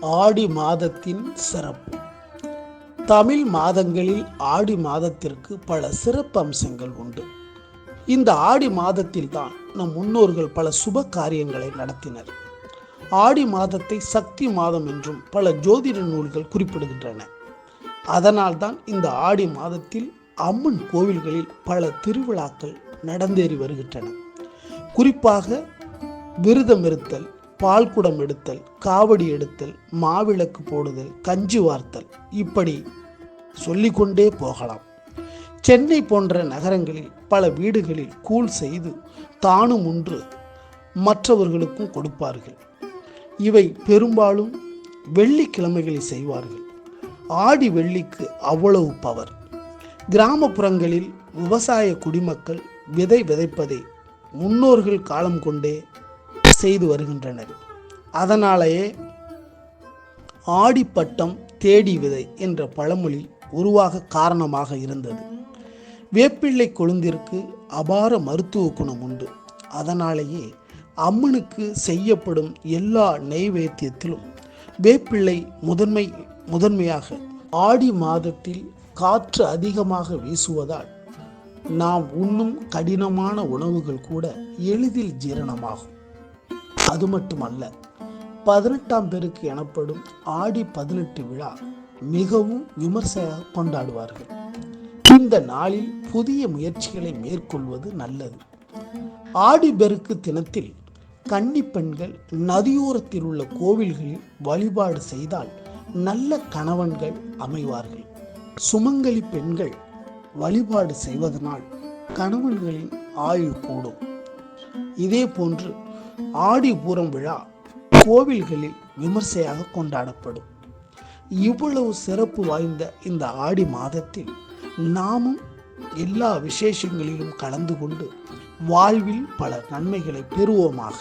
ஆடி மாதத்தின் சிறப்பு. தமிழ் மாதங்களில் ஆடி மாதத்திற்கு பல சிறப்பு அம்சங்கள் உண்டு. இந்த ஆடி மாதத்தில் தான் நம் முன்னோர்கள் பல சுப காரியங்களை நடத்தினர். ஆடி மாதத்தை சக்தி மாதம் என்றும் பல ஜோதிட நூல்கள் குறிப்பிடுகின்றன. அதனால்தான் இந்த ஆடி மாதத்தில் அம்மன் கோவில்களில் பல திருவிழாக்கள் நடந்தேறி வருகின்றன. குறிப்பாக விரதம் இருத்தல் பால்குடம் எடுத்தல் காவடி எடுத்தல் மாவிளக்கு போடுதல் கஞ்சி வார்த்தல். இப்படி சொல்லிக்கொண்டே போகலாம். சென்னை போன்ற நகரங்களில் பல வீடுகளில் கூழ் செய்து தானும் ஒன்று மற்றவர்களுக்கும் கொடுப்பார்கள். இவை பெரும்பாலும் வெள்ளிக்கிழமைகளில் செய்வார்கள். ஆடி வெள்ளிக்கு அவ்வளவு பவர். கிராமப்புறங்களில் விவசாய குடிமக்கள் விதை விதைப்பதை முன்னோர்கள் காலம் கொண்டே செய்து வருகின்றனர். அதனாலேயே ஆடிப்பட்டம் தேடி விதை என்ற பழமொழி உருவாக காரணமாக இருந்தது. வேப்பிள்ளை கொழுந்திற்கு அபார மருத்துவ குணம் உண்டு. அதனாலேயே அம்மனுக்கு செய்யப்படும் எல்லா நெய்வேத்தியத்திலும் வேப்பிள்ளை முதன்மை முதன்மையாக ஆடி மாதத்தில் காற்று அதிகமாக வீசுவதால் நாம் உண்ணும் கடினமான உணவுகள் கூட எளிதில் ஜீரணமாகும். அது மட்டுமல்ல பதினெட்டாம் பெருக்கு எனப்படும் ஆடி பதினெட்டு விழா மிகவும் விமர்சையாக கொண்டாடுவார்கள். இந்த நாளில் புதிய முயற்சிகளை மேற்கொள்வது நல்லது. ஆடி பெருக்கு தினத்தில் கன்னி பெண்கள் நதியோரத்தில் உள்ள கோவில்களில் வழிபாடு செய்தால் நல்ல கணவன்கள் அமைவார்கள். சுமங்கலி பெண்கள் வழிபாடு செய்வதனால் கணவன்களின் ஆயுள் கூடும். இதே போன்று ஆடி பூரம் விழா கோவில்களில் விமர்சையாக கொண்டாடப்படும். இவ்வளவு சிறப்பு வாய்ந்த இந்த ஆடி மாதத்தில் நாமும் எல்லா விசேஷங்களிலும் கலந்து கொண்டு வாழ்வில் பல நன்மைகளை பெறுவோமாக.